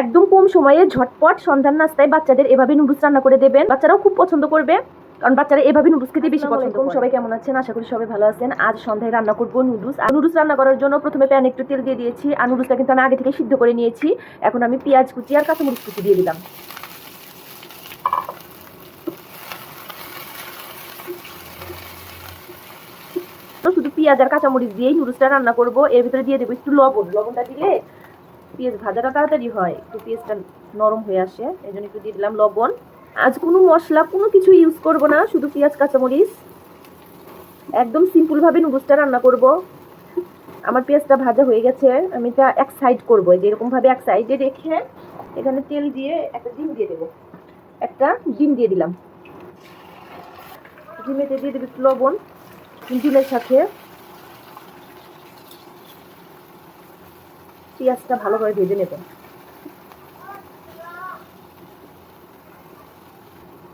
একদম কম সময়ে ঝটপট সন্ধ্যার নাস্তায় বাচ্চাদের এভাবে নুডলস রান্না করে দেবেন। বাচ্চারাও খুব পছন্দ করবে। কারণ বাচ্চারা এভাবে নুডলস খেতে বেশি পছন্দ করে। সবাই কেমন আছেন? আশা করি সবাই ভালো আছেন। আজ সন্ধ্যায় রান্না করব নুডলস। আর নুডলস রান্না করার জন্য প্রথমে প্যানে একটু তেল দিয়ে দিয়েছি। আর নুডলসটা কিন্তু আমি আগে থেকে সিদ্ধ করে নিয়েছি। এখন আমি পেঁয়াজ কুচি আর কাঁচামরিচ কুচি দিয়ে দিলাম। তো শুধু পেঁয়াজ আর কাঁচামরিচ দিয়েই নুডলসটা রান্না করব। এর ভিতরে দিয়ে দেবো একটু লবণ। লবণটা দিলে পেঁয়াজ ভাজাটা তাড়াতাড়ি হয়, একটু পেঁয়াজটা নরম হয়ে আসে, এই জন্য একটু দিয়ে দিলাম লবণ। আজ কোনো মশলা, কোনো কিছু ইউজ করব না, শুধু পেঁয়াজ, কাঁচামরিচ। একদম সিম্পলভাবে নুডলসটা রান্না করব। আমার পেঁয়াজটা ভাজা হয়ে গেছে, আমি এটা এক সাইড করব, এই যে এরকমভাবে এক সাইডে রেখে এখানে তেল দিয়ে একটা ডিম দিয়ে দেবো। একটা ডিম দিয়ে দিলাম। ডিমেতে দিয়ে দেবো লবণ, ডিমের সাথে পেঁয়াজটা ভালোভাবে ভেজে নেব।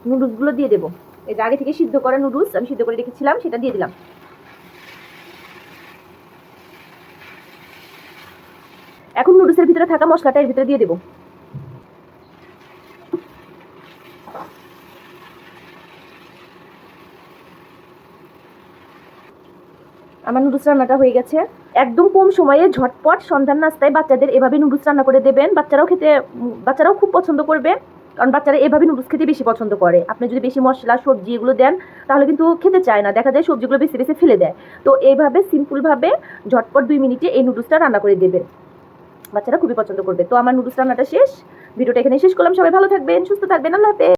নুডলসগুলো দিয়ে দেবো। এই আগে থেকে সিদ্ধ করা নুডলস আমি সিদ্ধ করে রেখেছিলাম, সেটা দিয়ে দিলাম। এখন নুডলসের ভিতরে থাকা মশলাটা এর ভিতরে দিয়ে দেবো। আমার নুডলস রান্নাটা হয়ে গেছে। একদম কম সময়ে ঝটপট সন্ধ্যার নাস্তায় বাচ্চাদের এভাবে নুডলস রান্না করে দেবেন। বাচ্চারাও খেতে, বাচ্চারাও খুব পছন্দ করবে। কারণ বাচ্চারা এভাবে নুডলস খেতে বেশি পছন্দ করে। আপনি যদি বেশি মশলা, সবজি এগুলো দেন, তাহলে কিন্তু খেতে চায় না। দেখা যায় সবজিগুলো বেশি বেশি ফেলে দেয়। তো এইভাবে সিম্পলভাবে ঝটপট দুই মিনিটে এই নুডলসটা রান্না করে দেবেন বাচ্চারা খুবই পছন্দ করবে। তো আমার নুডলস রান্নাটা শেষ। ভিডিওটা এখানে শেষ করলাম। সবাই ভালো থাকবেন, সুস্থ থাকবেন। আল্লাহ হাফেজ।